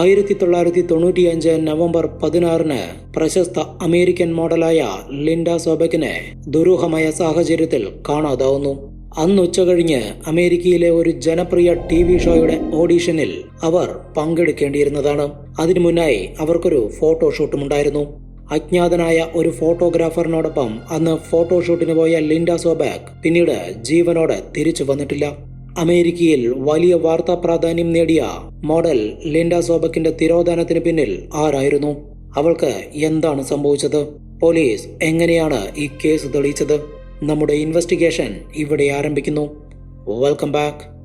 ആയിരത്തി തൊള്ളായിരത്തി തൊണ്ണൂറ്റിയഞ്ച് നവംബർ പതിനാറിന് പ്രശസ്ത അമേരിക്കൻ മോഡലായ ലിൻഡ സോബക്കിനെ ദുരൂഹമായ സാഹചര്യത്തിൽ കാണാതാവുന്നു. അന്ന് ഉച്ചകഴിഞ്ഞ് അമേരിക്കയിലെ ഒരു ജനപ്രിയ ടി വി ഷോയുടെ ഓഡീഷനിൽ അവർ പങ്കെടുക്കേണ്ടിയിരുന്നതാണ്. അതിനു മുന്നായി അവർക്കൊരു ഫോട്ടോഷൂട്ടും ഉണ്ടായിരുന്നു അജ്ഞാതനായ ഒരു ഫോട്ടോഗ്രാഫറിനോടൊപ്പം അന്ന് ഫോട്ടോഷൂട്ടിന് പോയ ലിൻഡ സോബാക് പിന്നീട് ജീവനോടെ തിരിച്ചു വന്നിട്ടില്ല. അമേരിക്കയിൽ വലിയ വാർത്താ പ്രാധാന്യം നേടിയ മോഡൽ ലിൻഡ സോബക്കിന്റെ തിരോധാനത്തിന് പിന്നിൽ ആരായിരുന്നു? അവൾക്ക് എന്താണ് സംഭവിച്ചത്? പോലീസ് എങ്ങനെയാണ് ഈ കേസ് തെളിയിച്ചത്? നമ്മുടെ ഇൻവെസ്റ്റിഗേഷൻ ഇവിടെ ആരംഭിക്കുന്നു. Welcome back.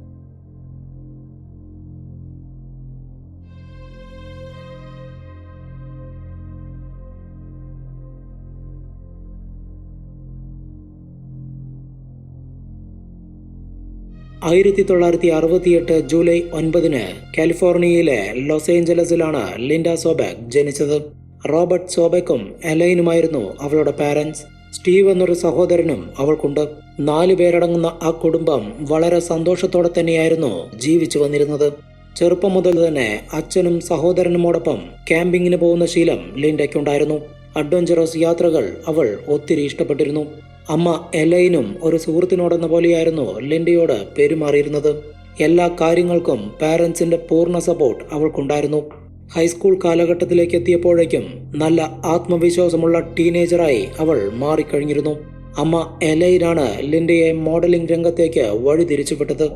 ആയിരത്തി തൊള്ളായിരത്തി അറുപത്തിയെട്ട് ജൂലൈ ഒൻപതിന് കാലിഫോർണിയയിലെ ലോസ് ഏഞ്ചലസിലാണ് ലിൻഡ സോബാക് ജനിച്ചത്. റോബർട്ട് സോബക്കും എലൈനുമായിരുന്നു അവളുടെ പാരന്റ്സ് സ്റ്റീവ് എന്നൊരു സഹോദരനും അവൾക്കുണ്ട്. നാലു പേരടങ്ങുന്ന ആ കുടുംബം വളരെ സന്തോഷത്തോടെ തന്നെയായിരുന്നു ജീവിച്ചു വന്നിരുന്നത്. ചെറുപ്പം മുതൽ തന്നെ അച്ഛനും സഹോദരനുമോടൊപ്പം ക്യാമ്പിങ്ങിന് പോകുന്ന ശീലം ലിൻഡയ്ക്കുണ്ടായിരുന്നു. അഡ്വഞ്ചറസ് യാത്രകൾ അവൾ ഒത്തിരി ഇഷ്ടപ്പെട്ടിരുന്നു. അമ്മ എലൈനും ഒരു സുഹൃത്തിനോടെന്ന പോലെയായിരുന്നു ലിൻഡയോട് പെരുമാറിയിരുന്നത്. എല്ലാ കാര്യങ്ങൾക്കും പാരൻസിന്റെ പൂർണ സപ്പോർട്ട് അവൾക്കുണ്ടായിരുന്നു. ഹൈസ്കൂൾ കാലഘട്ടത്തിലേക്ക് എത്തിയപ്പോഴേക്കും നല്ല ആത്മവിശ്വാസമുള്ള ടീനേജറായി അവൾ മാറിക്കഴിഞ്ഞിരുന്നു. അമ്മ എലൈനാണ് ലിൻഡയെ മോഡലിംഗ് രംഗത്തേക്ക് വഴി തിരിച്ചുവിട്ടത്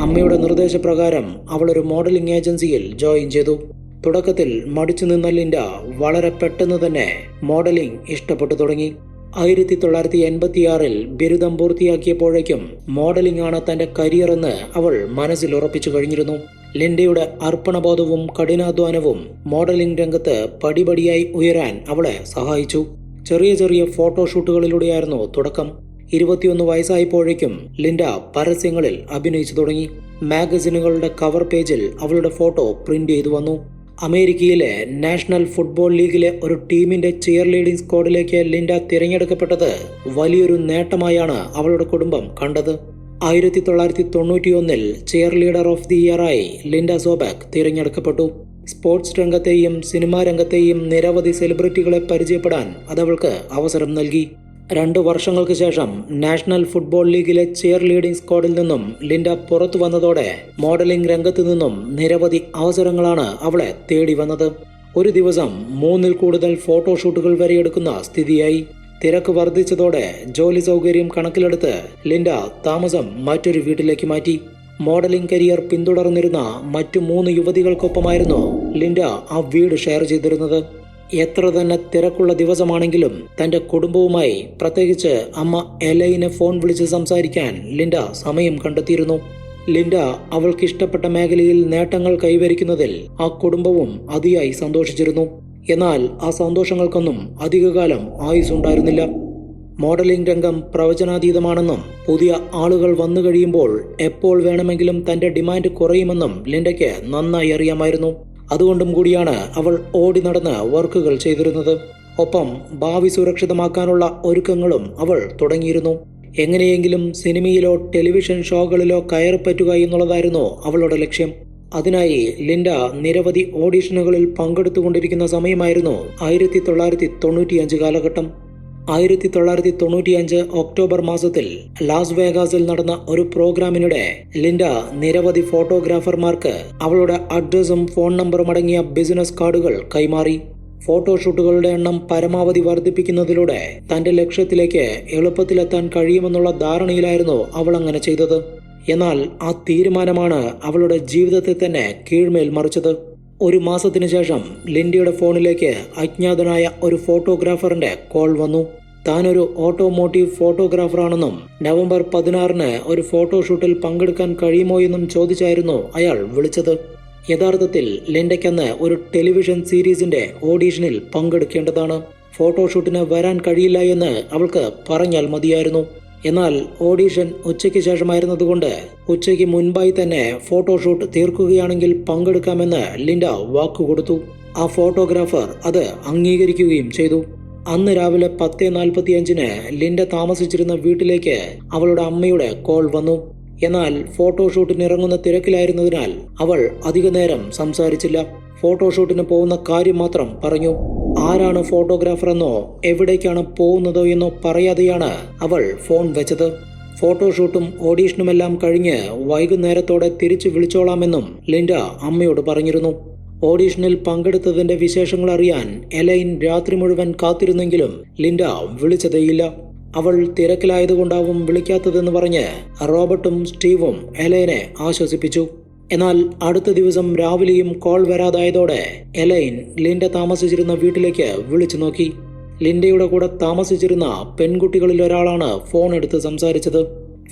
അമ്മയുടെ നിർദ്ദേശപ്രകാരം അവൾ ഒരു മോഡലിംഗ് ഏജൻസിയിൽ ജോയിൻ ചെയ്തു. തുടക്കത്തിൽ മടിച്ചു നിന്ന ലിൻഡ വളരെ പെട്ടെന്ന് തന്നെ മോഡലിംഗ് ഇഷ്ടപ്പെട്ടു തുടങ്ങി. ആയിരത്തി തൊള്ളായിരത്തി എൺപത്തിയാറിൽ ബിരുദം പൂർത്തിയാക്കിയപ്പോഴേക്കും മോഡലിംഗ് ആണ് തന്റെ കരിയർ എന്ന് അവൾ മനസ്സിൽ ഉറപ്പിച്ചു കഴിഞ്ഞിരുന്നു. ലിൻഡയുടെ അർപ്പണബോധവും കഠിനാധ്വാനവും മോഡലിംഗ് രംഗത്ത് പടിപടിയായി ഉയരാൻ അവളെ സഹായിച്ചു. ചെറിയ ചെറിയ ഫോട്ടോഷൂട്ടുകളിലൂടെയായിരുന്നു തുടക്കം. ഇരുപത്തിയൊന്ന് വയസ്സായപ്പോഴേക്കും ലിൻഡ പരസ്യങ്ങളിൽ അഭിനയിച്ചു തുടങ്ങി. മാഗസിനുകളുടെ കവർ പേജിൽ അവളുടെ ഫോട്ടോ പ്രിന്റ് ചെയ്തു വന്നു. അമേരിക്കയിലെ നാഷണൽ ഫുട്ബോൾ ലീഗിലെ ഒരു ടീമിന്റെ ചെയർ ലീഡിംഗ് സ്ക്വാഡിലേക്ക് ലിൻഡ തിരഞ്ഞെടുക്കപ്പെട്ടത് വലിയൊരു നേട്ടമായാണ് അവളുടെ കുടുംബം കണ്ടത്. ആയിരത്തി തൊള്ളായിരത്തി തൊണ്ണൂറ്റിയൊന്നിൽ ചെയർ ലീഡർ ഓഫ് ദി ഇയറായി ലിൻഡ സോബാക് തിരഞ്ഞെടുക്കപ്പെട്ടു. സ്പോർട്സ് രംഗത്തെയും സിനിമാ രംഗത്തെയും നിരവധി സെലിബ്രിറ്റികളെ പരിചയപ്പെടാൻ അതവൾക്ക് അവസരം നൽകി. രണ്ടു വർഷങ്ങൾക്ക് ശേഷം നാഷണൽ ഫുട്ബോൾ ലീഗിലെ ചെയർ ലീഡിംഗ് സ്ക്വാഡിൽ നിന്നും ലിൻഡ പുറത്തു വന്നതോടെ മോഡലിംഗ് രംഗത്തു നിന്നും നിരവധി അവസരങ്ങളാണ് അവളെ തേടി വന്നത്. ഒരു ദിവസം മൂന്നിൽ കൂടുതൽ ഫോട്ടോഷൂട്ടുകൾ വരെ എടുക്കുന്ന സ്ഥിതിയായി. തിരക്ക് വർദ്ധിച്ചതോടെ ജോലി സൗകര്യം കണക്കിലെടുത്ത് ലിൻഡ താമസം മറ്റൊരു വീട്ടിലേക്ക് മാറ്റി. മോഡലിംഗ് കരിയർ പിന്തുടർന്നിരുന്ന മറ്റു മൂന്ന് യുവതികൾക്കൊപ്പമായിരുന്നു ലിൻഡ ആ വീട് ഷെയർ ചെയ്തിരുന്നത്. എത്ര തന്നെ തിരക്കുള്ള ദിവസമാണെങ്കിലും തന്റെ കുടുംബവുമായി പ്രത്യേകിച്ച് അമ്മ എലൈനെ ഫോൺ വിളിച്ച് സംസാരിക്കാൻ ലിൻഡ സമയം കണ്ടെത്തിയിരുന്നു. ലിൻഡ അവൾക്ക് ഇഷ്ടപ്പെട്ട മേഖലയിൽ നേട്ടങ്ങൾ കൈവരിക്കുന്നതിൽ ആ കുടുംബവും അതിയായി സന്തോഷിച്ചിരുന്നു. എന്നാൽ ആ സന്തോഷങ്ങൾക്കൊന്നും അധികകാലം ആയുസുണ്ടായിരുന്നില്ല. മോഡലിംഗ് രംഗം പ്രവചനാതീതമാണെന്നും പുതിയ ആളുകൾ വന്നു കഴിയുമ്പോൾ എപ്പോൾ വേണമെങ്കിലും തന്റെ ഡിമാൻഡ് കുറയുമെന്നും ലിൻഡയ്ക്ക് നന്നായി അറിയാമായിരുന്നു. അതുകൊണ്ടും കൂടിയാണ് അവൾ ഓടി നടന്ന് വർക്കുകൾ ചെയ്തിരുന്നത്. ഒപ്പം ഭാവി സുരക്ഷിതമാക്കാനുള്ള ഒരുക്കങ്ങളും അവൾ തുടങ്ങിയിരുന്നു. എങ്ങനെയെങ്കിലും സിനിമയിലോ ടെലിവിഷൻ ഷോകളിലോ കയറിപ്പറ്റുക എന്നുള്ളതായിരുന്നു അവളുടെ ലക്ഷ്യം. അതിനായി ലിൻഡ നിരവധി ഓഡിഷനുകളിൽ പങ്കെടുത്തുകൊണ്ടിരിക്കുന്ന സമയമായിരുന്നു ആയിരത്തി തൊള്ളായിരത്തി തൊണ്ണൂറ്റിയഞ്ച് കാലഘട്ടം. ആയിരത്തി തൊള്ളായിരത്തി തൊണ്ണൂറ്റിയഞ്ച് ഒക്ടോബർ മാസത്തിൽ ലാസ് വേഗാസിൽ നടന്ന ഒരു പ്രോഗ്രാമിനിടെ ലിൻഡ നിരവധി ഫോട്ടോഗ്രാഫർമാർക്ക് അവളുടെ അഡ്രസ്സും ഫോൺ നമ്പറും അടങ്ങിയ ബിസിനസ് കാർഡുകൾ കൈമാറി. ഫോട്ടോഷൂട്ടുകളുടെ എണ്ണം പരമാവധി വർദ്ധിപ്പിക്കുന്നതിലൂടെ തന്റെ ലക്ഷ്യത്തിലേക്ക് എളുപ്പത്തിലെത്താൻ കഴിയുമെന്നുള്ള ധാരണയിലായിരുന്നു അവൾ അങ്ങനെ ചെയ്തത്. എന്നാൽ ആ തീരുമാനമാണ് അവളുടെ ജീവിതത്തെ തന്നെ കീഴ്മേൽ മറിച്ചത്. ഒരു മാസത്തിനു ശേഷം ലിൻഡിയുടെ ഫോണിലേക്ക് അജ്ഞാതനായ ഒരു ഫോട്ടോഗ്രാഫറിന്റെ കോൾ വന്നു. താനൊരു ഓട്ടോമോട്ടീവ് ഫോട്ടോഗ്രാഫറാണെന്നും നവംബർ പതിനാറിന് ഒരു ഫോട്ടോഷൂട്ടിൽ പങ്കെടുക്കാൻ കഴിയുമോ എന്നും ചോദിച്ചായിരുന്നു അയാൾ വിളിച്ചത്. യഥാർത്ഥത്തിൽ ലിൻഡയ്ക്കന്ന് ഒരു ടെലിവിഷൻ സീരീസിന്റെ ഓഡീഷനിൽ പങ്കെടുക്കേണ്ടതാണ്. ഫോട്ടോഷൂട്ടിന് വരാൻ കഴിയില്ല എന്ന് അവൾക്ക് പറഞ്ഞാൽ മതിയായിരുന്നു. എന്നാൽ ഓഡീഷൻ ഉച്ചയ്ക്ക് ശേഷമായിരുന്നതുകൊണ്ട് ഉച്ചയ്ക്ക് മുൻപായി തന്നെ ഫോട്ടോഷൂട്ട് തീർക്കുകയാണെങ്കിൽ പങ്കെടുക്കാമെന്ന് ലിൻഡ വാക്കുകൊടുത്തു. ആ ഫോട്ടോഗ്രാഫർ അത് അംഗീകരിക്കുകയും ചെയ്തു. അന്ന് രാവിലെ പത്ത് നാൽപ്പത്തിയഞ്ചിന് ലിൻഡ താമസിച്ചിരുന്ന വീട്ടിലേക്ക് അവളുടെ അമ്മയുടെ കോൾ വന്നു. എന്നാൽ ഫോട്ടോഷൂട്ടിന് ഇറങ്ങുന്ന തിരക്കിലായിരുന്നതിനാൽ അവൾ അധിക നേരം സംസാരിച്ചില്ല. ഫോട്ടോഷൂട്ടിന് പോകുന്ന കാര്യം മാത്രം പറഞ്ഞു. ആരാണ് ഫോട്ടോഗ്രാഫർ എന്നോ എവിടേക്കാണ് പോകുന്നതോ എന്നോ പറയാതെയാണ് അവൾ ഫോൺ വെച്ചത്. ഫോട്ടോഷൂട്ടും ഓഡീഷനുമെല്ലാം കഴിഞ്ഞ് വൈകുന്നേരത്തോടെ തിരിച്ചു വിളിച്ചോളാമെന്നും ലിൻഡ അമ്മയോട് പറഞ്ഞിരുന്നു. ഓഡീഷനിൽ പങ്കെടുത്തതിന്റെ വിശേഷങ്ങൾ അറിയാൻ എലൈൻ രാത്രി മുഴുവൻ കാത്തിരുന്നെങ്കിലും ലിൻഡ വിളിച്ചതേയില്ല. അവൾ തിരക്കിലായതുകൊണ്ടാവും വിളിക്കാത്തതെന്ന് പറഞ്ഞ് റോബർട്ടും സ്റ്റീവും എലൈനെ ആശ്വസിപ്പിച്ചു. എന്നാൽ അടുത്ത ദിവസം രാവിലെയും കോൾ വരാതായതോടെ എലൈൻ ലിൻഡ താമസിച്ചിരുന്ന വീട്ടിലേക്ക് വിളിച്ചു നോക്കി. ലിൻഡയുടെ കൂടെ താമസിച്ചിരുന്ന പെൺകുട്ടികളിൽ ഒരാളാണ് ഫോൺ എടുത്ത് സംസാരിച്ചത്.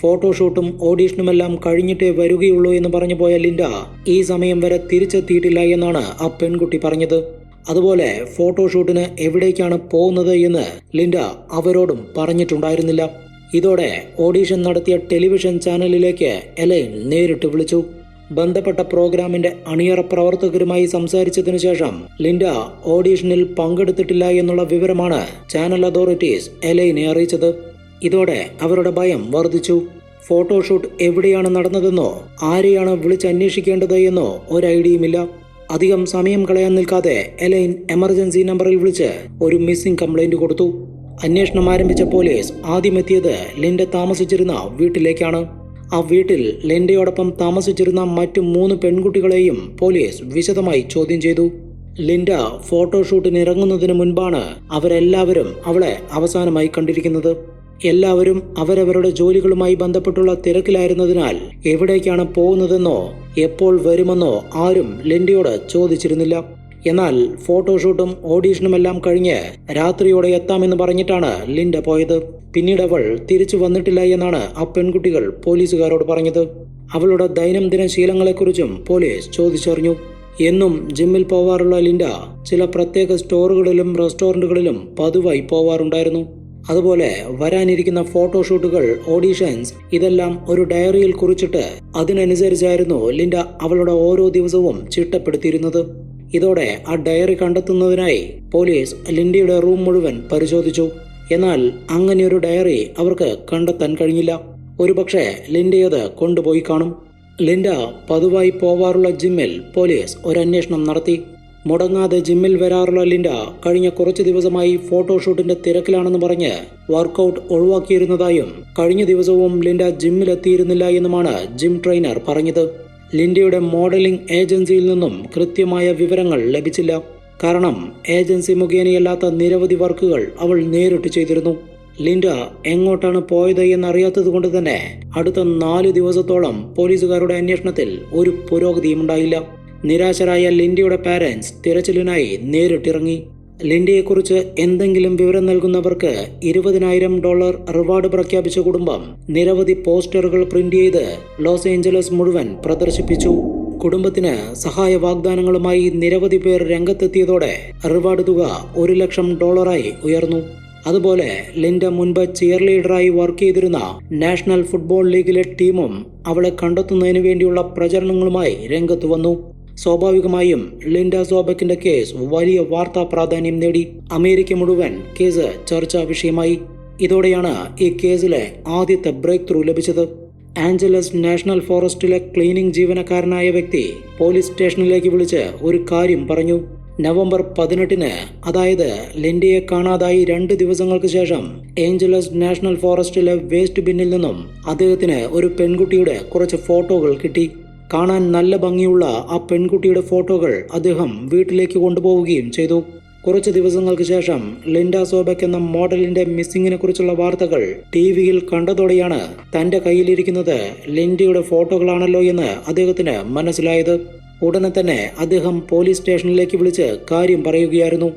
ഫോട്ടോഷൂട്ടും ഓഡീഷനുമെല്ലാം കഴിഞ്ഞിട്ടേ വരികയുള്ളൂ എന്ന് പറഞ്ഞു പോയ ലിൻഡ ഈ സമയം വരെ തിരിച്ചെത്തിയിട്ടില്ല എന്നാണ് ആ പെൺകുട്ടി പറഞ്ഞത്. അതുപോലെ ഫോട്ടോഷൂട്ടിന് എവിടേക്കാണ് പോകുന്നത് എന്ന് ലിൻഡ അവരോടും പറഞ്ഞിട്ടുണ്ടായിരുന്നില്ല. ഇതോടെ ഓഡീഷൻ നടത്തിയ ടെലിവിഷൻ ചാനലിലേക്ക് എലൈൻ നേരിട്ട് വിളിച്ചു. ബന്ധപ്പെട്ട പ്രോഗ്രാമിന്റെ അണിയറ പ്രവർത്തകരുമായി സംസാരിച്ചതിനു ശേഷം ലിൻഡ ഓഡീഷനിൽ പങ്കെടുത്തിട്ടില്ല എന്നുള്ള വിവരമാണ് ചാനൽ അതോറിറ്റീസ് എലൈനെ അറിയിച്ചത്. ഇതോടെ അവരുടെ ഭയം വർദ്ധിച്ചു. ഫോട്ടോഷൂട്ട് എവിടെയാണ് നടന്നതെന്നോ ആരെയാണ് വിളിച്ചന്വേഷിക്കേണ്ടത് എന്നോ ഒരു ഐഡിയയുമില്ല അധികം സമയം കളയാൻ നിൽക്കാതെ എലൈൻ എമർജൻസി നമ്പറിൽ വിളിച്ച് ഒരു മിസ്സിംഗ് കംപ്ലൈന്റ് കൊടുത്തു. അന്വേഷണം ആരംഭിച്ച പോലീസ് ആദ്യമെത്തിയത് ലിൻഡ താമസിച്ചിരുന്ന വീട്ടിലേക്കാണ്. ആ വീട്ടിൽ ലിൻഡയോടൊപ്പം താമസിച്ചിരുന്ന മറ്റു മൂന്ന് പെൺകുട്ടികളെയും പോലീസ് വിശദമായി ചോദ്യം ചെയ്തു. ലിൻഡ ഫോട്ടോഷൂട്ടിന് ഇറങ്ങുന്നതിന് മുൻപാണ് അവരെല്ലാവരും അവളെ അവസാനമായി കണ്ടിരിക്കുന്നത്. എല്ലാവരും അവരവരുടെ ജോലികളുമായി ബന്ധപ്പെട്ടുള്ള തിരക്കിലായിരുന്നതിനാൽ എവിടേക്കാണ് പോകുന്നതെന്നോ എപ്പോൾ വരുമെന്നോ ആരും ലെൻഡിയോട് ചോദിച്ചിരുന്നില്ല. എന്നാൽ ഫോട്ടോഷൂട്ടും ഓഡീഷനുമെല്ലാം കഴിഞ്ഞ് രാത്രിയോടെ എത്താമെന്ന് പറഞ്ഞിട്ടാണ് ലിൻഡ പോയത്. പിന്നീട് അവൾ തിരിച്ചു വന്നിട്ടില്ല എന്നാണ് ആ പെൺകുട്ടികൾ പോലീസുകാരോട് പറഞ്ഞത്. അവളുടെ ദൈനംദിന ശീലങ്ങളെക്കുറിച്ചും പോലീസ് ചോദിച്ചറിഞ്ഞു. എന്നും ജിമ്മിൽ പോവാറുള്ള ലിൻഡ ചില പ്രത്യേക സ്റ്റോറുകളിലും റെസ്റ്റോറന്റുകളിലും പതിവായി പോവാറുണ്ടായിരുന്നു. അതുപോലെ വരാനിരിക്കുന്ന ഫോട്ടോഷൂട്ടുകൾ ഓഡീഷൻസ് ഇതെല്ലാം ഒരു ഡയറിയിൽ കുറിച്ചിട്ട് അതിനനുസരിച്ചായിരുന്നു ലിൻഡ അവളുടെ ഓരോ ദിവസവും ചിട്ടപ്പെടുത്തിയിരുന്നത്. ഇതോടെ ആ ഡയറി കണ്ടെത്തുന്നതിനായി പോലീസ് ലിൻഡയുടെ റൂം മുഴുവൻ പരിശോധിച്ചു. എന്നാൽ അങ്ങനെയൊരു ഡയറി അവർക്ക് കണ്ടെത്താൻ കഴിഞ്ഞില്ല. ഒരുപക്ഷെ ലിൻഡയത് കൊണ്ടുപോയി കാണും. ലിൻഡ പതിവായി പോവാറുള്ള ജിമ്മിൽ പോലീസ് ഒരു അന്വേഷണം നടത്തി. മുടങ്ങാതെ ജിമ്മിൽ വരാറുള്ള ലിൻഡ കഴിഞ്ഞ കുറച്ച് ദിവസമായി ഫോട്ടോഷൂട്ടിന്റെ തിരക്കിലാണെന്ന് പറഞ്ഞ് വർക്കൗട്ട് ഒഴിവാക്കിയിരുന്നതായും കഴിഞ്ഞ ദിവസവും ലിൻഡ ജിമ്മിലെത്തിയിരുന്നില്ല എന്നുമാണ് ജിം ട്രെയിനർ പറഞ്ഞത്. ലിൻഡയുടെ മോഡലിംഗ് ഏജൻസിയിൽ നിന്നും കൃത്യമായ വിവരങ്ങൾ ലഭിച്ചില്ല. കാരണം ഏജൻസി മുഖേനയല്ലാത്ത നിരവധി വർക്കുകൾ അവൾ നേരിട്ട് ചെയ്തിരുന്നു. ലിൻഡ എങ്ങോട്ടാണ് പോയത് എന്നറിയാത്തത് കൊണ്ട് തന്നെ അടുത്ത നാല് ദിവസത്തോളം പോലീസുകാരുടെ അന്വേഷണത്തിൽ ഒരു പുരോഗതിയും ഉണ്ടായില്ല. നിരാശരായ ലിൻഡിയുടെ പാരൻസ് തിരച്ചിലിനായി നേരിട്ടിറങ്ങി. ലിൻഡിയെക്കുറിച്ച് എന്തെങ്കിലും വിവരം നൽകുന്നവർക്ക് ഇരുപതിനായിരം ഡോളർ റിവാർഡ് പ്രഖ്യാപിച്ച കുടുംബം നിരവധി പോസ്റ്ററുകൾ പ്രിന്റ് ചെയ്ത് ലോസ് ഏഞ്ചലസ് മുഴുവൻ പ്രദർശിപ്പിച്ചു. കുടുംബത്തിന് സഹായ വാഗ്ദാനങ്ങളുമായി നിരവധി പേർ രംഗത്തെത്തിയതോടെ റിവാർഡ് തുക ഒരു ലക്ഷം ഡോളറായി ഉയർന്നു. അതുപോലെ ലിൻഡ മുൻപ് ചിയർ ലീഡറായി വർക്ക് ചെയ്തിരുന്ന നാഷണൽ ഫുട്ബോൾ ലീഗിലെ ടീമും അവളെ കണ്ടെത്തുന്നതിന് വേണ്ടിയുള്ള പ്രചരണങ്ങളുമായി രംഗത്ത് വന്നു. സ്വാഭാവികമായും ലിൻഡ സോബക്കിന്റെ കേസ് വലിയ വാർത്താ പ്രാധാന്യം നേടി. അമേരിക്ക മുഴുവൻ കേസ് ചർച്ചാ വിഷയമായി. ഇതോടെയാണ് ഈ കേസിലെ ആദ്യത്തെ ബ്രേക്ക് ത്രൂ ലഭിച്ചത്. ആഞ്ചലസ് നാഷണൽ ഫോറസ്റ്റിലെ ക്ലീനിംഗ് ജീവനക്കാരനായ വ്യക്തി പോലീസ് സ്റ്റേഷനിലേക്ക് വിളിച്ച് ഒരു കാര്യം പറഞ്ഞു. നവംബർ പതിനെട്ടിന് അതായത് ലിൻഡയെ കാണാതായി രണ്ട് ദിവസങ്ങൾക്ക് ശേഷം ഏഞ്ചലസ് നാഷണൽ ഫോറസ്റ്റിലെ വേസ്റ്റ് ബിന്നിൽ നിന്നും അദ്ദേഹത്തിന് ഒരു പെൺകുട്ടിയുടെ കുറച്ച് ഫോട്ടോകൾ കിട്ടി. കാണാൻ നല്ല ഭംഗിയുള്ള ആ പെൺകുട്ടിയുടെ ഫോട്ടോകൾ അദ്ദേഹം വീട്ടിലേക്ക് കൊണ്ടുപോവുകയും ചെയ്തു. കുറച്ച് ദിവസങ്ങൾക്ക് ശേഷം ലിൻഡ സോബക് എന്ന മോഡലിന്റെ മിസ്സിങ്ങിനെ കുറിച്ചുള്ള വാർത്തകൾ ടി വിയിൽ കണ്ടതോടെയാണ് തന്റെ കയ്യിലിരിക്കുന്നത് ലിൻഡയുടെ ഫോട്ടോകളാണല്ലോ എന്ന് അദ്ദേഹത്തിന് മനസ്സിലായത്. ഉടനെ തന്നെ അദ്ദേഹം പോലീസ് സ്റ്റേഷനിലേക്ക് വിളിച്ച് കാര്യം പറയുകയായിരുന്നു.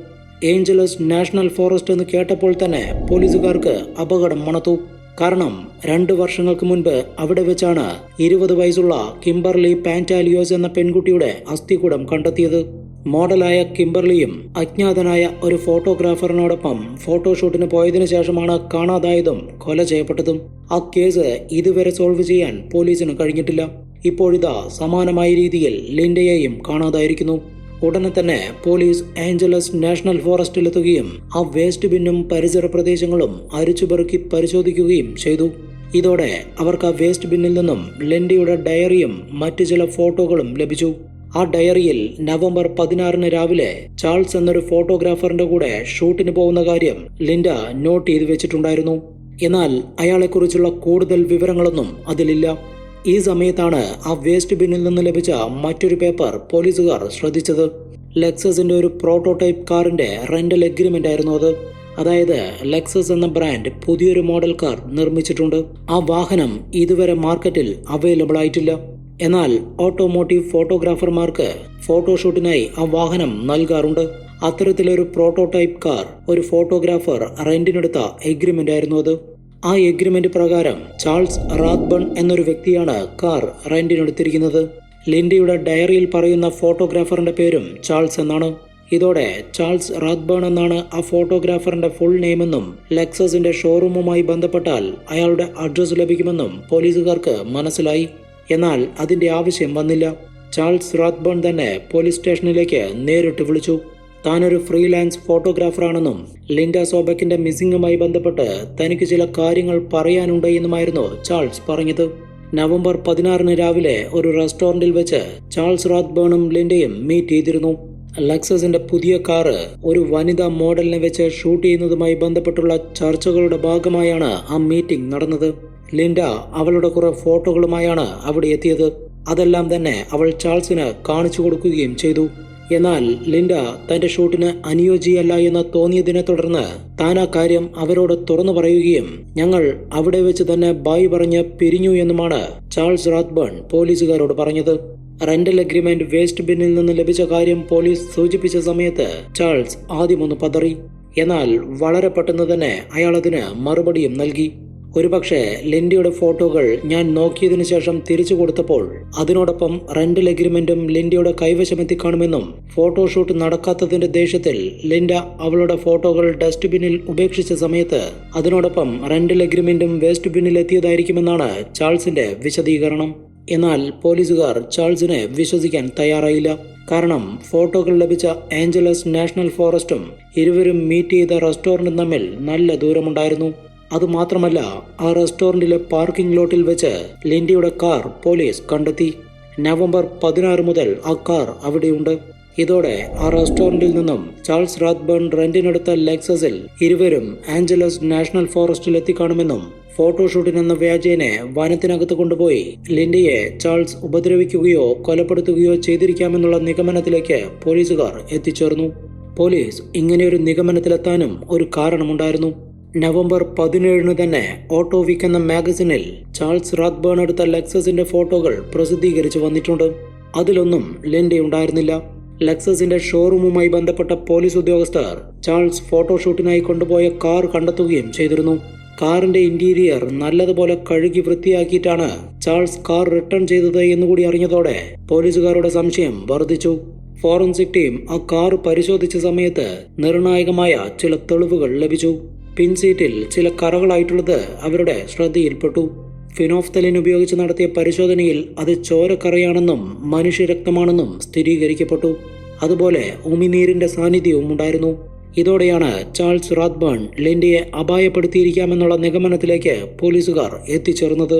ഏഞ്ചലസ് നാഷണൽ ഫോറസ്റ്റ് എന്ന് കേട്ടപ്പോൾ തന്നെ പോലീസുകാർക്ക് അപകടം മണത്തു. കാരണം രണ്ട് വർഷങ്ങൾക്ക് മുൻപ് അവിടെ വെച്ചാണ് ഇരുപത് വയസ്സുള്ള കിംബർലി പാന്റാലിയോസ് എന്ന പെൺകുട്ടിയുടെ അസ്ഥികൂടം കണ്ടെത്തിയത്. മോഡലായ കിംബർലിയും അജ്ഞാതനായ ഒരു ഫോട്ടോഗ്രാഫറിനോടൊപ്പം ഫോട്ടോഷൂട്ടിന് പോയതിനു ശേഷമാണ് കാണാതായതും കൊല ചെയ്യപ്പെട്ടതും. ആ കേസ് ഇതുവരെ സോൾവ് ചെയ്യാൻ പോലീസിന് കഴിഞ്ഞിട്ടില്ല. ഇപ്പോഴിതാ സമാനമായ രീതിയിൽ ലിൻഡയെയും കാണാതായിരിക്കുന്നു. ഉടനെ തന്നെ പോലീസ് ഏഞ്ചലസ് നാഷണൽ ഫോറസ്റ്റിലെത്തുകയും ആ വേസ്റ്റ് ബിന്നും പരിസര പ്രദേശങ്ങളും അരിച്ചുപെറുക്കി പരിശോധിക്കുകയും ചെയ്തു. ഇതോടെ അവർക്ക് ആ വേസ്റ്റ് ബിന്നിൽ നിന്നും ലെൻഡിയുടെ ഡയറിയും മറ്റു ചില ഫോട്ടോകളും ലഭിച്ചു. ആ ഡയറിയിൽ നവംബർ പതിനാറിന് രാവിലെ ചാൾസ് എന്നൊരു ഫോട്ടോഗ്രാഫറിന്റെ കൂടെ ഷൂട്ടിന് പോകുന്ന കാര്യം ലിൻഡ നോട്ട് ചെയ്തു വെച്ചിട്ടുണ്ടായിരുന്നു. എന്നാൽ അയാളെക്കുറിച്ചുള്ള കൂടുതൽ വിവരങ്ങളൊന്നും അതിലില്ല. ഈ സമയത്താണ് ആ വേസ്റ്റ് ബിന്നിൽ നിന്ന് ലഭിച്ച മറ്റൊരു പേപ്പർ പോലീസുകാർ ശ്രദ്ധിച്ചത്. ലെക്സസിന്റെ ഒരു പ്രോട്ടോടൈപ്പ് കാറിന്റെ റെന്റൽ എഗ്രിമെന്റ് ആയിരുന്നു അത്. അതായത് ലെക്സസ് എന്ന ബ്രാൻഡ് പുതിയൊരു മോഡൽ കാർ നിർമ്മിച്ചിട്ടുണ്ട്. ആ വാഹനം ഇതുവരെ മാർക്കറ്റിൽ അവൈലബിൾ ആയിട്ടില്ല. എന്നാൽ ഓട്ടോമോട്ടീവ് ഫോട്ടോഗ്രാഫർമാർക്ക് ഫോട്ടോഷൂട്ടിനായി ആ വാഹനം നൽകാറുണ്ട്. അത്തരത്തിലൊരു പ്രോട്ടോടൈപ്പ് കാർ ഒരു ഫോട്ടോഗ്രാഫർ റെന്റിനെടുത്ത എഗ്രിമെന്റ് ആയിരുന്നു അത്. ആ എഗ്രിമെന്റ് പ്രകാരം ചാൾസ് റാത്ബൺ എന്നൊരു വ്യക്തിയാണ് കാർ റെന്റിനെടുത്തിരിക്കുന്നത്. ലിൻഡിയുടെ ഡയറിയിൽ പറയുന്ന ഫോട്ടോഗ്രാഫറിന്റെ പേരും ചാൾസ് എന്നാണ്. ഇതോടെ ചാൾസ് റാത്ബേൺ എന്നാണ് ആ ഫോട്ടോഗ്രാഫറിന്റെ ഫുൾ നെയിമെന്നും ലെക്സസിന്റെ ഷോറൂമുമായി ബന്ധപ്പെട്ടാൽ അയാളുടെ അഡ്രസ് ലഭിക്കുമെന്നും പോലീസുകാർക്ക് മനസ്സിലായി. എന്നാൽ അതിന്റെ ആവശ്യം വന്നില്ല. ചാൾസ് റാത്ബേൺ തന്നെ പോലീസ് സ്റ്റേഷനിലേക്ക് നേരിട്ട് വിളിച്ചു. താനൊരു ഫ്രീലാൻസ് ഫോട്ടോഗ്രാഫറാണെന്നും ലിൻഡ സോബക്കിന്റെ മിസ്സിംഗുമായി ബന്ധപ്പെട്ട് തനിക്ക് ചില കാര്യങ്ങൾ പറയാനുണ്ട് എന്നുമായിരുന്നു ചാൾസ് പറഞ്ഞത്. നവംബർ പതിനാറിന് രാവിലെ ഒരു റെസ്റ്റോറന്റിൽ വെച്ച് ചാൾസ് റാത്ബേണും ലിൻഡയും മീറ്റ് ചെയ്തിരുന്നു. ലക്സസിന്റെ പുതിയ കാറ് ഒരു വനിതാ മോഡലിനെ വെച്ച് ഷൂട്ട് ചെയ്യുന്നതുമായി ബന്ധപ്പെട്ടുള്ള ചർച്ചകളുടെ ഭാഗമായാണ് ആ മീറ്റിംഗ് നടന്നത്. ലിൻഡ അവളുടെ കുറെ ഫോട്ടോകളുമായാണ് അവിടെ എത്തിയത്. അതെല്ലാം തന്നെ അവൾ ചാൾസിന് കാണിച്ചു കൊടുക്കുകയും ചെയ്തു. എന്നാൽ ലിൻഡ തന്റെ ഷൂട്ടിന് അനുയോജ്യയല്ല എന്ന് തോന്നിയതിനെ തുടർന്ന് താൻ ആ കാര്യം അവരോട് തുറന്നു പറയുകയും ഞങ്ങൾ അവിടെ വെച്ച് തന്നെ ബായ് പറഞ്ഞ് പിരിഞ്ഞു എന്നുമാണ് ചാൾസ് റാത്ബേൺ പോലീസുകാരോട് പറഞ്ഞത്. റെന്റൽ അഗ്രിമെന്റ് വേസ്റ്റ് ബിന്നിൽ നിന്ന് ലഭിച്ച കാര്യം പോലീസ് സൂചിപ്പിച്ച സമയത്ത് ചാൾസ് ആദ്യമൊന്ന് പതറി. എന്നാൽ വളരെ പെട്ടെന്ന് തന്നെ അയാൾ അതിന് മറുപടിയും നൽകി. ഒരുപക്ഷെ ലിൻഡിയുടെ ഫോട്ടോകൾ ഞാൻ നോക്കിയതിനു ശേഷം തിരിച്ചു കൊടുത്തപ്പോൾ അതിനോടൊപ്പം റെന്റൽ അഗ്രിമെന്റും ലിൻഡിയുടെ കൈവശമെത്തി കാണുമെന്നും ഫോട്ടോഷൂട്ട് നടക്കാത്തതിന്റെ ദേഷ്യത്തിൽ ലിൻഡ അവളുടെ ഫോട്ടോകൾ ഡസ്റ്റ്ബിന്നിൽ ഉപേക്ഷിച്ച സമയത്ത് അതിനോടൊപ്പം റെന്റൽ അഗ്രിമെന്റും വേസ്റ്റ് ബിന്നിൽ എത്തിയതായിരിക്കുമെന്നാണ് ചാൾസിന്റെ വിശദീകരണം. എന്നാൽ പോലീസുകാർ ചാൾസിനെ വിശ്വസിക്കാൻ തയ്യാറായില്ല. കാരണം ഫോട്ടോകൾ ലഭിച്ച ഏഞ്ചലസ് നാഷണൽ ഫോറസ്റ്റും ഇരുവരും മീറ്റ് ചെയ്ത റെസ്റ്റോറന്റും തമ്മിൽ നല്ല ദൂരമുണ്ടായിരുന്നു. അതുമാത്രമല്ല ആ റെസ്റ്റോറന്റിലെ പാർക്കിംഗ് ലോട്ടിൽ വെച്ച് ലിൻഡിയുടെ കാർ പോലീസ് കണ്ടെത്തി. നവംബർ പതിനാറ് മുതൽ ആ കാർ അവിടെയുണ്ട്. ഇതോടെ ആ റെസ്റ്റോറന്റിൽ നിന്നും ചാൾസ് റാത്ബേൺ റെന്റിനെടുത്ത ലെക്സസിൽ ഇരുവരും ആഞ്ചലസ് നാഷണൽ ഫോറസ്റ്റിൽ എത്തിക്കാണുമെന്നും ഫോട്ടോഷൂട്ടിനെന്ന വ്യാജേനെ വനത്തിനകത്ത് കൊണ്ടുപോയി ലിൻഡിയെ ചാൾസ് ഉപദ്രവിക്കുകയോ കൊലപ്പെടുത്തുകയോ ചെയ്തിരിക്കാമെന്നുള്ള നിഗമനത്തിലേക്ക് പോലീസുകാർ എത്തിച്ചേർന്നു. പോലീസ് ഇങ്ങനെയൊരു നിഗമനത്തിലെത്താനും ഒരു കാരണമുണ്ടായിരുന്നു. നവംബർ പതിനേഴിന് തന്നെ ഓട്ടോ വീക്ക് എന്ന മാഗസിനിൽ ചാൾസ് റാത്ബേൺ എടുത്ത ലെക്സസിന്റെ ഫോട്ടോകൾ പ്രസിദ്ധീകരിച്ചു വന്നിട്ടുണ്ട്. അതിലൊന്നും ലിൻഡ ഉണ്ടായിരുന്നില്ല. ലെക്സസിന്റെ ഷോറൂമുമായി ബന്ധപ്പെട്ട പോലീസ് ഉദ്യോഗസ്ഥർ ചാൾസ് ഫോട്ടോഷൂട്ടിനായി കൊണ്ടുപോയ കാർ കണ്ടെത്തുകയും ചെയ്തിരുന്നു. കാറിന്റെ ഇന്റീരിയർ നല്ലതുപോലെ കഴുകി വൃത്തിയാക്കിയിട്ടാണ് ചാൾസ് കാർ റിട്ടേൺ ചെയ്തത് എന്നുകൂടി അറിഞ്ഞതോടെ പോലീസുകാരുടെ സംശയം വർദ്ധിച്ചു. ഫോറൻസിക് ടീം ആ കാർ പരിശോധിച്ച സമയത്ത് നിർണായകമായ ചില തെളിവുകൾ ലഭിച്ചു. പിൻസീറ്റിൽ ചില കറകളായിട്ടുള്ളത് അവരുടെ ശ്രദ്ധയിൽപ്പെട്ടു. ഫിനോഫ്തലിൻ ഉപയോഗിച്ച് നടത്തിയ പരിശോധനയിൽ അത് ചോരക്കറയാണെന്നും മനുഷ്യരക്തമാണെന്നും സ്ഥിരീകരിക്കപ്പെട്ടു. അതുപോലെ ഉമിനീരിന്റെ സാന്നിധ്യവും ഉണ്ടായിരുന്നു. ഇതോടെയാണ് ചാൾസ് റാത്ബേൺ ലിൻഡയെ അപായപ്പെടുത്തിയിരിക്കാമെന്നുള്ള നിഗമനത്തിലേക്ക് പോലീസുകാർ എത്തിച്ചേർന്നത്.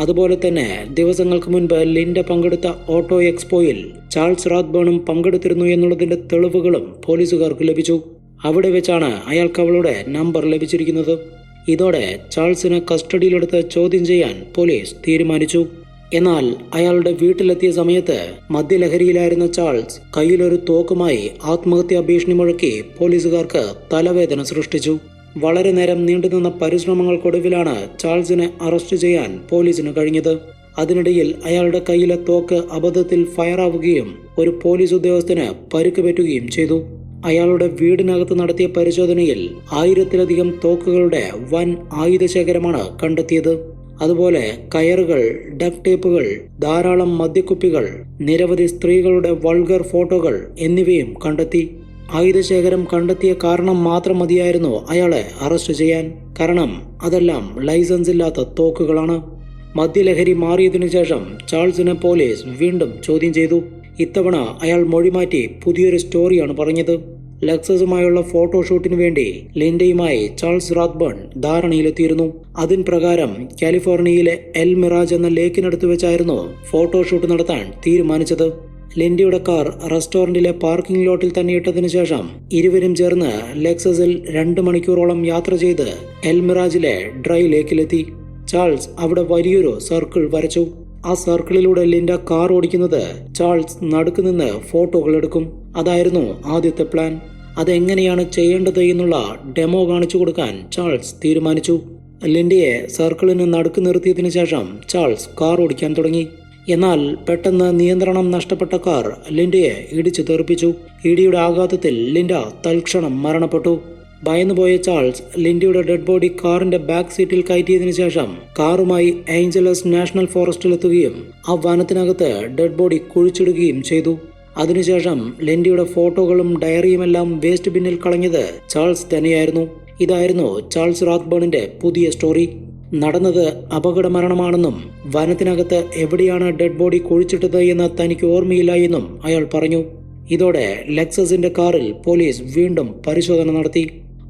അതുപോലെ തന്നെ ദിവസങ്ങൾക്ക് മുൻപ് ലിൻഡ പങ്കെടുത്ത ഓട്ടോ എക്സ്പോയിൽ ചാൾസ് റാത്ബേണും പങ്കെടുത്തിരുന്നു എന്നുള്ളതിന്റെ തെളിവുകളും പോലീസുകാർക്ക് ലഭിച്ചു. അവിടെ വെച്ചാണ് അയാൾക്ക് അവളുടെ നമ്പർ ലഭിച്ചിരിക്കുന്നത്. ഇതോടെ ചാൾസിനെ കസ്റ്റഡിയിലെടുത്ത് ചോദ്യം ചെയ്യാൻ പോലീസ് തീരുമാനിച്ചു. എന്നാൽ അയാളുടെ വീട്ടിലെത്തിയ സമയത്ത് മദ്യലഹരിയിലായിരുന്ന ചാൾസ് കയ്യിലൊരു തോക്കുമായി ആത്മഹത്യാ ഭീഷണി മുഴക്കി പോലീസുകാർക്ക് തലവേദന സൃഷ്ടിച്ചു. വളരെ നേരം നീണ്ടുനിന്ന പരിശ്രമങ്ങൾക്കൊടുവിലാണ് ചാൾസിനെ അറസ്റ്റ് ചെയ്യാൻ പോലീസിന് കഴിഞ്ഞത്. അതിനിടയിൽ അയാളുടെ കയ്യിലെ തോക്ക് അബദ്ധത്തിൽ ഫയറാവുകയും ഒരു പോലീസ് ഉദ്യോഗസ്ഥന് പരുക്ക് പറ്റുകയും ചെയ്തു. അയാളുടെ വീടിനകത്ത് നടത്തിയ പരിശോധനയിൽ ആയിരത്തിലധികം തോക്കുകളുടെ വൻ ആയുധ ശേഖരമാണ് കണ്ടെത്തിയത്. അതുപോലെ കയറുകൾ ഡക് ടേപ്പുകൾ ധാരാളം മദ്യക്കുപ്പികൾ നിരവധി സ്ത്രീകളുടെ വൾഗർ ഫോട്ടോകൾ എന്നിവയും കണ്ടെത്തി. ആയുധശേഖരം കണ്ടെത്തിയ കാരണം മാത്രം മതിയായിരുന്നു അയാളെ അറസ്റ്റ് ചെയ്യാൻ. കാരണം അതെല്ലാം ലൈസൻസ് ഇല്ലാത്ത തോക്കുകളാണ്. മദ്യലഹരി മാറിയതിനു ശേഷം ചാൾസിനെ പോലീസ് വീണ്ടും ചോദ്യം ചെയ്തു. ഇത്തവണ അയാൾ മൊഴിമാറ്റി പുതിയൊരു സ്റ്റോറിയാണ് പറഞ്ഞത്. ലക്സസുമായുള്ള ഫോട്ടോഷൂട്ടിന് വേണ്ടി ലിൻഡയുമായി ചാൾസ് റാത്ബേൺ ധാരണയിലെത്തിയിരുന്നു. അതിൻ പ്രകാരം കാലിഫോർണിയയിലെ എൽ മിറാജ് എന്ന ലേക്കിനടുത്ത് വെച്ചായിരുന്നു ഫോട്ടോഷൂട്ട് നടത്താൻ തീരുമാനിച്ചത്. ലിൻഡിയുടെ കാർ റെസ്റ്റോറന്റിലെ പാർക്കിംഗ് ലോട്ടിൽ തന്നെ ഇട്ടതിനു ശേഷം ഇരുവരും ചേർന്ന് ലെക്സസിൽ രണ്ട് മണിക്കൂറോളം യാത്ര ചെയ്ത് എൽമിറാജിലെ ഡ്രൈ ലേക്കിലെത്തി. ചാൾസ് അവിടെ വലിയൊരു സർക്കിൾ വരച്ചു. ആ സർക്കിളിലൂടെ ലിൻഡ കാർ ഓടിക്കുന്നത് ചാൾസ് നടുക്ക് നിന്ന് ഫോട്ടോകൾ എടുക്കും. അതായിരുന്നു ആദ്യത്തെ പ്ലാൻ. അതെങ്ങനെയാണ് ചെയ്യേണ്ടത് എന്നുള്ള ഡെമോ കാണിച്ചു കൊടുക്കാൻ ചാൾസ് തീരുമാനിച്ചു. ലിൻഡയെ സർക്കിളിന് നടുക്ക് നിർത്തിയതിന് ശേഷം ചാൾസ് കാർ ഓടിക്കാൻ തുടങ്ങി. എന്നാൽ പെട്ടെന്ന് നിയന്ത്രണം നഷ്ടപ്പെട്ട കാർ ലിൻഡയെ ഇടിച്ചു തെറിപ്പിച്ചു. ഇടിയുടെ ആഘാതത്തിൽ ലിൻഡ തൽക്ഷണം മരണപ്പെട്ടു. ഭയന്നുപോയ ചാൾസ് ലിൻഡിയുടെ ഡെഡ് ബോഡി കാറിന്റെ ബാക്ക് സീറ്റിൽ കയറ്റിയതിനു ശേഷം കാറുമായി ഏഞ്ചലസ് നാഷണൽ ഫോറസ്റ്റിലെത്തുകയും ആ വനത്തിനകത്ത് ഡെഡ് ബോഡി കുഴിച്ചിടുകയും ചെയ്തു. അതിനുശേഷം ലിൻഡിയുടെ ഫോട്ടോകളും ഡയറിയുമെല്ലാം വേസ്റ്റ് ബിന്നിൽ കളഞ്ഞത് ചാൾസ് തന്നെയായിരുന്നു. ഇതായിരുന്നു ചാൾസ് റാത്ബേണിന്റെ പുതിയ സ്റ്റോറി. നടന്നത് അപകട മരണമാണെന്നും വനത്തിനകത്ത് എവിടെയാണ് ഡെഡ് ബോഡി കുഴിച്ചിട്ടത് എന്ന് തനിക്ക് ഓർമ്മയില്ല എന്നും അയാൾ പറഞ്ഞു. ഇതോടെ ലെക്സസിന്റെ കാറിൽ പോലീസ് വീണ്ടും പരിശോധന നടത്തി.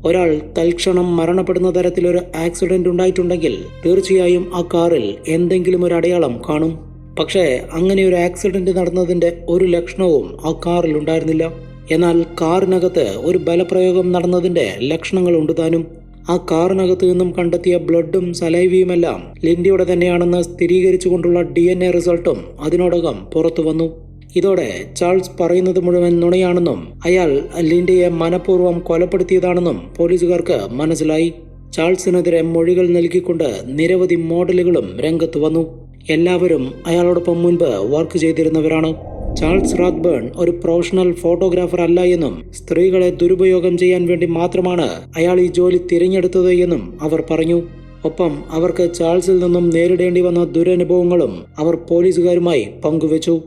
ഒരാൾ തൽക്ഷണം മരണപ്പെടുന്ന തരത്തിലൊരു ആക്സിഡന്റ് ഉണ്ടായിട്ടുണ്ടെങ്കിൽ തീർച്ചയായും ആ കാറിൽ എന്തെങ്കിലും ഒരു അടയാളം കാണും. പക്ഷേ അങ്ങനെ ഒരു ആക്സിഡന്റ് നടന്നതിന്റെ ഒരു ലക്ഷണവും ആ കാറിൽ ഉണ്ടായിരുന്നില്ല. എന്നാൽ കാറിനകത്ത് ഒരു ബലപ്രയോഗം നടന്നതിന്റെ ലക്ഷണങ്ങളുണ്ട് താനും. ആ കാറിനകത്ത് നിന്നും കണ്ടെത്തിയ ബ്ലഡും സലൈവിയുമെല്ലാം ലിൻഡിയുടെ തന്നെയാണെന്ന് സ്ഥിരീകരിച്ചുകൊണ്ടുള്ള ഡി എൻ എ റിസൾട്ടും അതിനോടകം പുറത്തു വന്നു. ഇതോടെ ചാൾസ് പറയുന്നത് മുഴുവൻ നുണയാണെന്നും അയാൾ ലിൻഡയെ മനഃപൂർവം കൊലപ്പെടുത്തിയതാണെന്നും പോലീസുകാർക്ക് മനസ്സിലായി. ചാൾസിനെതിരെ മൊഴികൾ നൽകിക്കൊണ്ട് നിരവധി മോഡലുകളും രംഗത്ത് വന്നു. എല്ലാവരും അയാളോടൊപ്പം മുൻപ് വർക്ക് ചെയ്തിരുന്നവരാണ്. ചാൾസ് റാത്ബേൺ ഒരു പ്രൊഫഷണൽ ഫോട്ടോഗ്രാഫർ അല്ല എന്നും സ്ത്രീകളെ ദുരുപയോഗം ചെയ്യാൻ വേണ്ടി മാത്രമാണ് അയാൾ ഈ ജോലി തിരഞ്ഞെടുത്തത് എന്നും അവർ പറഞ്ഞു. ഒപ്പം അവർക്ക് ചാൾസിൽ നിന്നും നേരിടേണ്ടി വന്ന ദുരനുഭവങ്ങളും അവർ പോലീസുകാരുമായി പങ്കുവച്ചു.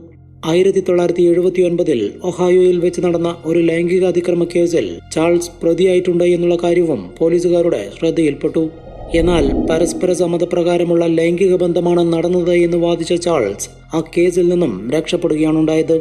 ആയിരത്തി തൊള്ളായിരത്തി എഴുപത്തി ഒൻപതിൽ ഒഹായോയിൽ വെച്ച് നടന്ന ഒരു ലൈംഗിക അതിക്രമ കേസിൽ ചാൾസ് പ്രതിയായിട്ടുണ്ട് എന്നുള്ള കാര്യവും പോലീസുകാരുടെ ശ്രദ്ധയിൽപ്പെട്ടു. എന്നാൽ പരസ്പര സമ്മതപ്രകാരമുള്ള ലൈംഗിക ബന്ധമാണ് നടന്നത് എന്ന് വാദിച്ച ചാൾസ് ആ കേസിൽ നിന്നും രക്ഷപ്പെടുകയാണുണ്ടായത്.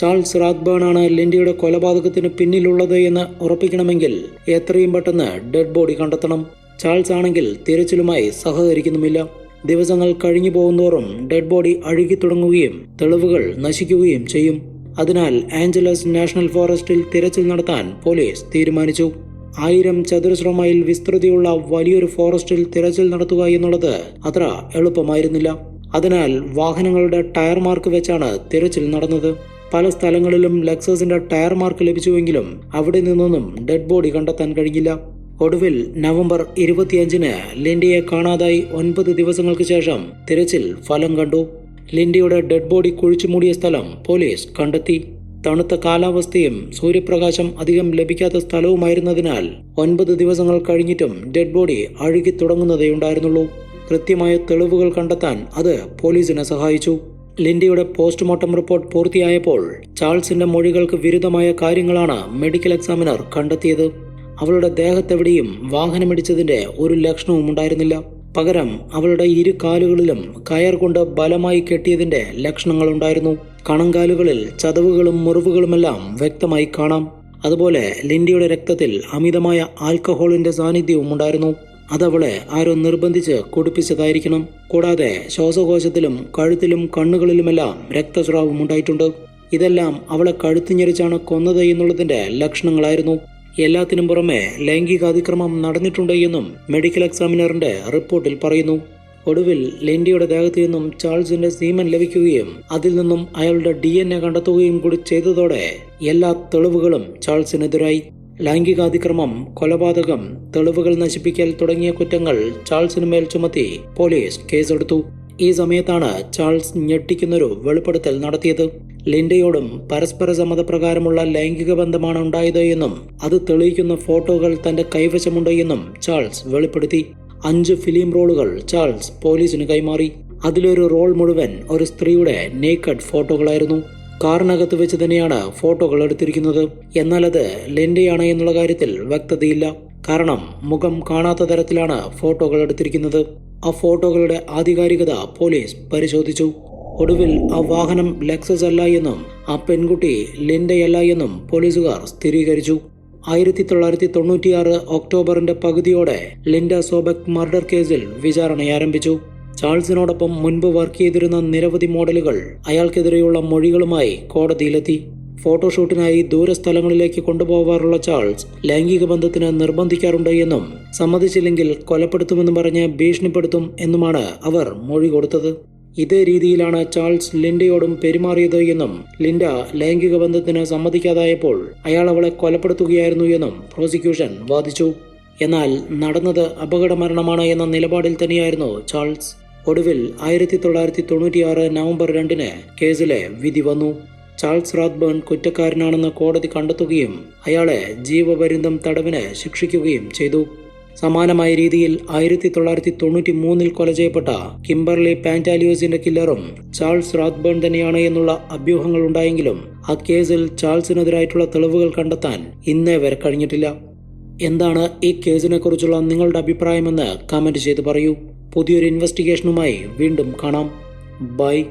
ചാൾസ് റാഗ്ബേൺ ആണ് ലിൻഡിയുടെ കൊലപാതകത്തിന് പിന്നിലുള്ളത് എന്ന് ഉറപ്പിക്കണമെങ്കിൽ എത്രയും പെട്ടെന്ന് ഡെഡ് ബോഡി കണ്ടെത്തണം. ചാൾസ് ആണെങ്കിൽ തിരച്ചിലുമായി സഹകരിക്കുന്നുമില്ല. ദിവസങ്ങൾ കഴിഞ്ഞു പോകുന്തോറും ഡെഡ് ബോഡി അഴുകി തുടങ്ങുകയും തെളിവുകൾ നശിക്കുകയും ചെയ്യും. അതിനാൽ ആഞ്ചലസ് നാഷണൽ ഫോറസ്റ്റിൽ തിരച്ചിൽ നടത്താൻ പോലീസ് തീരുമാനിച്ചു. ആയിരം ചതുരശ്ര മൈൽ വിസ്തൃതിയുള്ള വലിയൊരു ഫോറസ്റ്റിൽ തിരച്ചിൽ നടത്തുക എന്നുള്ളത് അത്ര എളുപ്പമായിരുന്നില്ല. അതിനാൽ വാഹനങ്ങളുടെ ടയർ മാർക്ക് വെച്ചാണ് തിരച്ചിൽ നടന്നത്. പല സ്ഥലങ്ങളിലും ലെക്സസിന്റെ ടയർ മാർക്ക് ലഭിച്ചുവെങ്കിലും അവിടെ നിന്നൊന്നും ഡെഡ് ബോഡി കണ്ടെത്താൻ കഴിഞ്ഞില്ല. ഒടുവിൽ നവംബർ ഇരുപത്തിയഞ്ചിന് ലിൻഡിയെ കാണാതായി ഒൻപത് ദിവസങ്ങൾക്ക് ശേഷം തിരച്ചിൽ ഫലം കണ്ടു. ലിൻഡിയുടെ ഡെഡ് ബോഡി കുഴിച്ചു മൂടിയ സ്ഥലം പോലീസ് കണ്ടെത്തി. തണുത്ത കാലാവസ്ഥയും സൂര്യപ്രകാശം അധികം ലഭിക്കാത്ത സ്ഥലവുമായിരുന്നതിനാൽ ഒൻപത് ദിവസങ്ങൾ കഴിഞ്ഞിട്ടും ഡെഡ് ബോഡി അഴുകി തുടങ്ങുന്നതേ ഉണ്ടായിരുന്നുള്ളൂ. കൃത്യമായ തെളിവുകൾ കണ്ടെത്താൻ അത് പോലീസിനെ സഹായിച്ചു. ലിൻഡിയുടെ പോസ്റ്റ്മോർട്ടം റിപ്പോർട്ട് പൂർത്തിയായപ്പോൾ ചാൾസിന്റെ മൊഴികൾക്ക് വിരുദ്ധമായ കാര്യങ്ങളാണ് മെഡിക്കൽ എക്സാമിനർ കണ്ടെത്തിയത്. അവളുടെ ദേഹത്തെവിടെയും വാഹനമിടിച്ചതിന്റെ ഒരു ലക്ഷണവും ഉണ്ടായിരുന്നില്ല. പകരം അവളുടെ ഇരു കാലുകളിലും കയർ കൊണ്ട് ബലമായി കെട്ടിയതിന്റെ ലക്ഷണങ്ങളുണ്ടായിരുന്നു കണങ്കാലുകളിൽ ചതവുകളും മുറിവുകളുമെല്ലാം വ്യക്തമായി കാണാം. അതുപോലെ ലിൻഡിയുടെ രക്തത്തിൽ അമിതമായ ആൽക്കഹോളിന്റെ സാന്നിധ്യവും ഉണ്ടായിരുന്നു. അതവളെ ആരോ നിർബന്ധിച്ച് കുടിപ്പിച്ചതായിരിക്കണം. കൂടാതെ ശ്വാസകോശത്തിലും കഴുത്തിലും കണ്ണുകളിലുമെല്ലാം രക്തസ്രാവം ഉണ്ടായിട്ടുണ്ട്. ഇതെല്ലാം അവളെ കഴുത്തിഞ്ഞരിച്ചാണ് കൊന്നത് എന്നുള്ളതിന്റെ ലക്ഷണങ്ങളായിരുന്നു. എല്ലാത്തിനും പുറമെ ലൈംഗിക അതിക്രമം നടന്നിട്ടുണ്ട് എന്നും മെഡിക്കൽ എക്സാമിനറിന്റെ റിപ്പോർട്ടിൽ പറയുന്നു. ഒടുവിൽ ലെൻഡിയുടെ ദേഹത്തു നിന്നും ചാൾസിന്റെ സീമൻ ലഭിക്കുകയും അതിൽ നിന്നും അയാളുടെ ഡി എൻ എ കണ്ടെത്തുകയും കൂടി ചെയ്തതോടെ എല്ലാ തെളിവുകളും ചാൾസിനെതിരായി. ലൈംഗികാതിക്രമം കൊലപാതകം തെളിവുകൾ നശിപ്പിക്കൽ തുടങ്ങിയ കുറ്റങ്ങൾ ചാൾസിന് മേൽ ചുമത്തി പോലീസ് കേസെടുത്തു. ഈ സമയത്താണ് ചാൾസ് ഞെട്ടിക്കുന്നൊരു വെളിപ്പെടുത്തൽ നടത്തിയത്. ലിൻഡയോടും പരസ്പര സമ്മതപ്രകാരമുള്ള ലൈംഗിക ബന്ധമാണ് ഉണ്ടായത് എന്നും അത് തെളിയിക്കുന്ന ഫോട്ടോകൾ തന്റെ കൈവശമുണ്ട് എന്നും ചാൾസ് വെളിപ്പെടുത്തി. അഞ്ച് ഫിലിം റോളുകൾ ചാൾസ് പോലീസിന് കൈമാറി. അതിലൊരു റോൾ മുഴുവൻ ഒരു സ്ത്രീയുടെ നേക്കഡ് ഫോട്ടോകളായിരുന്നു. കാറിനകത്ത് വെച്ച് തന്നെയാണ് ഫോട്ടോകൾ എടുത്തിരിക്കുന്നത്. എന്നാൽ അത് ലെൻഡയാണ് എന്നുള്ള കാര്യത്തിൽ വ്യക്തതയില്ല. കാരണം മുഖം കാണാത്ത തരത്തിലാണ് ഫോട്ടോകൾ എടുത്തിരിക്കുന്നത്. ആ ഫോട്ടോകളുടെ ആധികാരികത പോലീസ് പരിശോധിച്ചു. ഒടുവിൽ ആ വാഹനം ലെക്സസ് അല്ല എന്നും ആ പെൺകുട്ടി ലിൻഡയല്ല എന്നും പോലീസുകാർ സ്ഥിരീകരിച്ചു. ആയിരത്തി തൊള്ളായിരത്തി തൊണ്ണൂറ്റിയാറ് ഒക്ടോബറിന്റെ പകുതിയോടെ ലിൻഡ സോബക് മർഡർ കേസിൽ വിചാരണ ആരംഭിച്ചു. ചാൾസിനോടൊപ്പം മുൻപ് വർക്ക് ചെയ്തിരുന്ന നിരവധി മോഡലുകൾ അയാൾക്കെതിരെയുള്ള മൊഴികളുമായി കോടതിയിലെത്തി. ഫോട്ടോഷൂട്ടിനായി ദൂരസ്ഥലങ്ങളിലേക്ക് കൊണ്ടുപോകാറുള്ള ചാൾസ് ലൈംഗിക ബന്ധത്തിന് നിർബന്ധിക്കാറുണ്ട് എന്നും സമ്മതിച്ചില്ലെങ്കിൽ കൊലപ്പെടുത്തുമെന്നും പറഞ്ഞ് ഭീഷണിപ്പെടുത്തും എന്നുമാണ് അവർ മൊഴി കൊടുത്തത്. ഇതേ രീതിയിലാണ് ചാൾസ് ലിൻഡയോടും പെരുമാറിയത് എന്നും ലിൻഡ ലൈംഗിക ബന്ധത്തിന് സമ്മതിക്കാതായപ്പോൾ അയാൾ അവളെ കൊലപ്പെടുത്തുകയായിരുന്നു എന്നും പ്രോസിക്യൂഷൻ വാദിച്ചു. എന്നാൽ നടന്നത് അപകടമരണമാണ് എന്ന നിലപാടിൽ തന്നെയായിരുന്നു ചാൾസ്. ഒടുവിൽ ആയിരത്തി തൊള്ളായിരത്തി തൊണ്ണൂറ്റിയാറ് നവംബർ രണ്ടിന് കേസിലെ വിധി വന്നു. ചാൾസ് റാത്ബേൺ കുറ്റക്കാരനാണെന്ന് കോടതി കണ്ടെത്തുകയും അയാളെ ജീവപര്യന്തം തടവിന് ശിക്ഷിക്കുകയും ചെയ്തു. സമാനമായ രീതിയിൽ ആയിരത്തി തൊള്ളായിരത്തി തൊണ്ണൂറ്റി മൂന്നിൽ കൊല ചെയ്യപ്പെട്ട കിംബർലി പാന്റാലിയോസിന്റെ കില്ലറും ചാൾസ് റാത്ബേൺ തന്നെയാണ് എന്നുള്ള അഭ്യൂഹങ്ങൾ ഉണ്ടായെങ്കിലും ആ കേസിൽ ചാൾസിനെതിരായിട്ടുള്ള തെളിവുകൾ കണ്ടെത്താൻ ഇന്നേ വരെ കഴിഞ്ഞിട്ടില്ല. എന്താണ് ഈ കേസിനെ കുറിച്ചുള്ള നിങ്ങളുടെ അഭിപ്രായമെന്ന് കമന്റ് ചെയ്ത് പറയൂ. പുതിയൊരു ഇൻവെസ്റ്റിഗേഷനുമായി വീണ്ടും കാണാം. ബൈ.